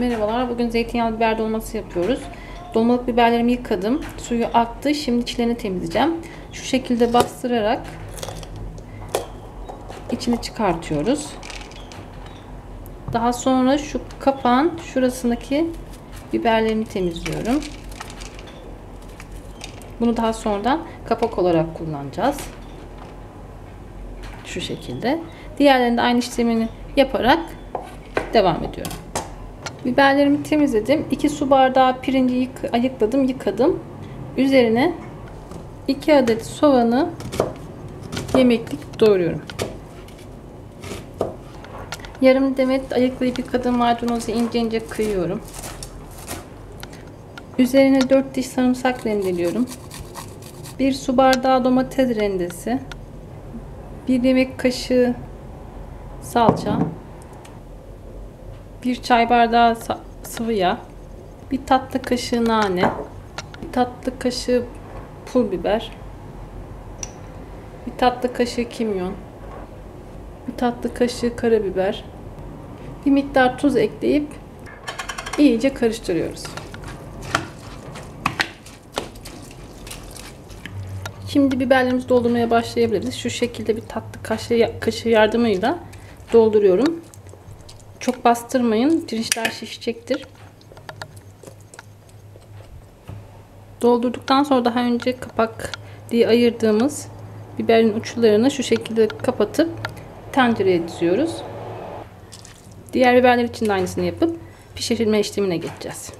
Merhabalar. Bugün zeytinyağlı biber dolması yapıyoruz. Dolmalık biberlerimi yıkadım. Suyu aktı. Şimdi içlerini temizleyeceğim. Şu şekilde bastırarak içini çıkartıyoruz. Daha sonra şu kapağın şurasındaki biberlerimi temizliyorum. Bunu daha sonradan kapak olarak kullanacağız. Şu şekilde. Diğerlerinde aynı işlemini yaparak devam ediyorum. Biberlerimi temizledim. 2 su bardağı pirinci yık ayıkladım, yıkadım. Üzerine 2 adet soğanı yemeklik doğruyorum. Yarım demet ayıklayıp yıkadığım maydanozu ince ince kıyıyorum. Üzerine 4 diş sarımsak rendeliyorum. 1 su bardağı domates rendesi. 1 yemek kaşığı salça. 1 çay bardağı sıvı yağ. 1 tatlı kaşığı nane. 1 tatlı kaşığı pul biber. 1 tatlı kaşığı kimyon. 1 tatlı kaşığı karabiber. Bir miktar tuz ekleyip iyice karıştırıyoruz. Şimdi biberlerimizi doldurmaya başlayabiliriz. Şu şekilde bir tatlı kaşığı, kaşığı yardımıyla dolduruyorum. Çok bastırmayın. Pirinçler şişecektir. Doldurduktan sonra daha önce kapak diye ayırdığımız biberin uçlarını şu şekilde kapatıp tencereye diziyoruz. Diğer biberler için de aynısını yapıp pişirme işlemine geçeceğiz.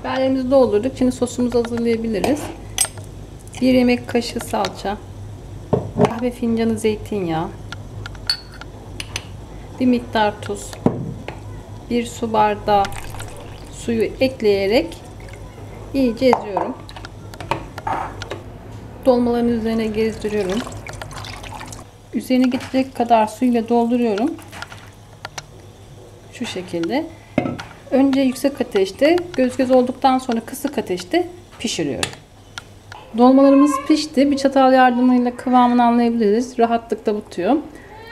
Biberlerimizi doldurduk. Şimdi sosumuzu hazırlayabiliriz. 1 yemek kaşığı salça, kahve fincanı zeytinyağı, bir miktar tuz, bir su bardağı suyu ekleyerek iyice eziyorum. Dolmaların üzerine gezdiriyorum. Üzerine getirecek kadar suyla dolduruyorum. Şu şekilde. Önce yüksek ateşte, göz göz olduktan sonra kısık ateşte pişiriyorum. Dolmalarımız pişti. Bir çatal yardımıyla kıvamını anlayabiliriz. Rahatlıkla bitiyor.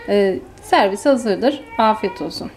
Ee, servis hazırdır. Afiyet olsun.